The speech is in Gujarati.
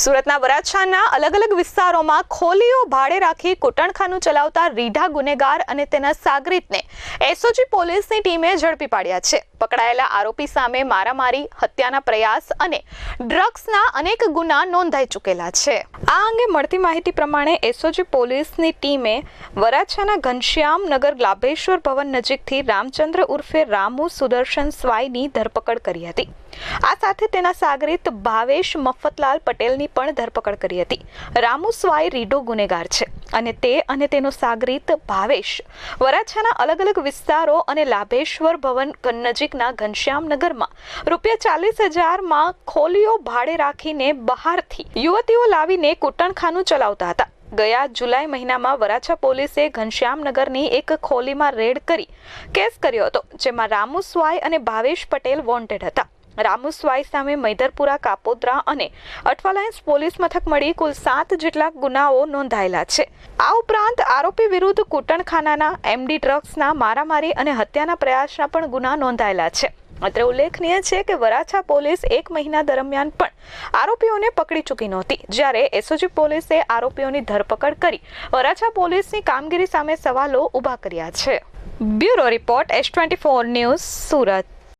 સુરતના વરાછાના અલગ અલગ વિસ્તારોમાં ખોલીઓ ભાડે રાખી કૂટણખાનું ચલાવતા રીઢા ગુનેગાર અને તેના સાગરીતને એસઓજી પોલીસની ટીમે ઝડપી પાડ્યા છે. પકડાયેલા આરોપી સામે મારામારી, હત્યાના પ્રયાસ અને ડ્રગ્સના અનેક ગુના નોંધાઈ ચૂકેલા છે. આ અંગે મળતી માહિતી પ્રમાણે એસઓજી પોલીસની ટીમે વરાછાના ઘનશ્યામ નગર લાભેશ્વર ભવન નજીકથી રામચંદ્ર ઉર્ફે રામુ સુદર્શન સ્વાઈની ધરપકડ કરી હતી. આ સાથે તેના સાગરીત ભાવેશ મફતલાલ પટેલની પણ ધરપકડ કરી હતી. રામુ સ્વાઈ રીડો ગુનેગાર છે અને તે અને તેનો સાગરીત ભાવેશ વરાછાના અલગ અલગ વિસ્તારો અને લાભેશ્વર ભવન નજીકના ઘનશ્યામનગરમાં રૂપિયા ચાલીસ હજારમાં ખોલીઓ ભાડે રાખીને બહારથી યુવતીઓ લાવીને કુટણખાનું ચલાવતા હતા. ગયા જુલાઈ મહિનામાં વરાછા પોલીસે ઘનશ્યામનગરની એક ખોલીમાં રેડ કરી કેસ કર્યો હતો, જેમાં રામુ સ્વાય અને ભાવેશ પટેલ વોન્ટેડ હતા. રામુ સ્વાઈ સામે મૈદરપુરા, કાપોદ્રા અને અઠવાલાઇન્સ પોલીસ મથક મળી કુલ સાત જેટલા ગુનાઓ નોંધાયેલા છે. આ ઉપરાંત આરોપી વિરુદ્ધ કૂટણખાનાના એમડી ડ્રગ્સના મારામારી અને હત્યાના પ્રયાસના પણ ગુના નોંધાયેલા છે. અત્રે ઉલ્લેખનીય છે કે વરાછા પોલીસ એક મહિના દરમિયાન પણ આરોપીઓને પકડી ચૂકી નહોતી. જ્યારે એસઓજી પોલીસે આરોપીઓની ધરપકડ કરી વરાછા પોલીસની કામગીરી સામે સવાલો ઊભા કર્યા છે. Bureau report, S twenty four news, Surat.